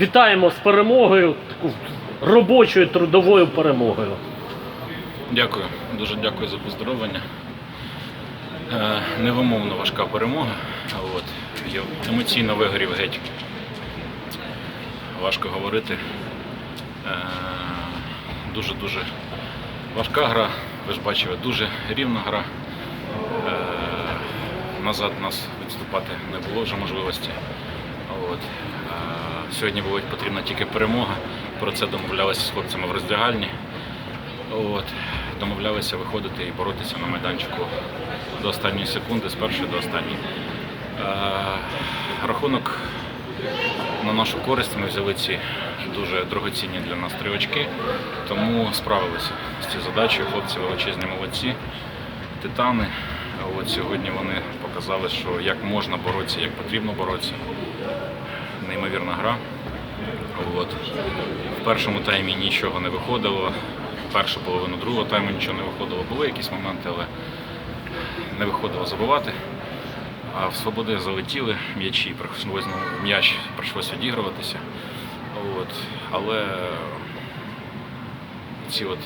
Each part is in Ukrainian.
вітаємо з перемогою, робочою трудовою перемогою. Дякую, дуже дякую за поздоровлення. Е, невимовно важка перемога. От. Я емоційно вигорів геть. Важко говорити. Е, Дуже-дуже важка гра. Ви ж бачили, дуже рівна гра. Е, Назад нас відступати не було вже можливості. От. Сьогодні була потрібна тільки перемога. Про це домовлялися з хлопцями в роздягальні. От. Домовлялися виходити і боротися на майданчику до останньої секунди, з першої до останньої. Е, рахунок на нашу користь ми взяли ці дуже дорогоцінні для нас три очки, тому справилися з цією задачею. Хлопці величезні молодці, титани. От сьогодні вони показали, що як можна боротися, як потрібно боротися. Неймовірна гра. От. В першому таймі нічого не виходило. Першу половину другого тайму нічого не виходило. Були якісь моменти, але не виходило забувати. А в свободи залетіли м'ячі, м'яч прийшлось відігруватися. От. Але ці от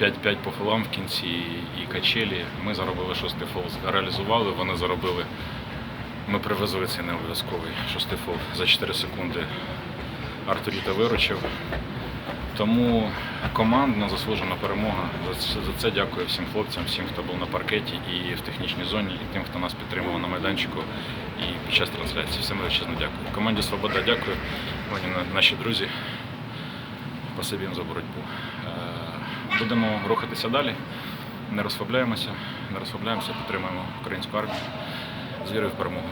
5-5 по фолам в кінці і качелі. Ми заробили шостий фол, реалізували, вони заробили. Ми привезли цей необов'язковий шостий фол за 4 секунди. Артуріта виручив. Тому командна заслужена перемога. За це, за це дякую всім хлопцям, всім, хто був на паркеті і в технічній зоні, і тим, хто нас підтримував на майданчику і під час трансляції. Всім величезно дякую. Команді Свобода дякую. Вони наші друзі. Спасибі їм за боротьбу. Е, Будемо рухатися далі. Не розслабляємося, не розслабляємося, підтримуємо українську армію. З вірою в перемогу.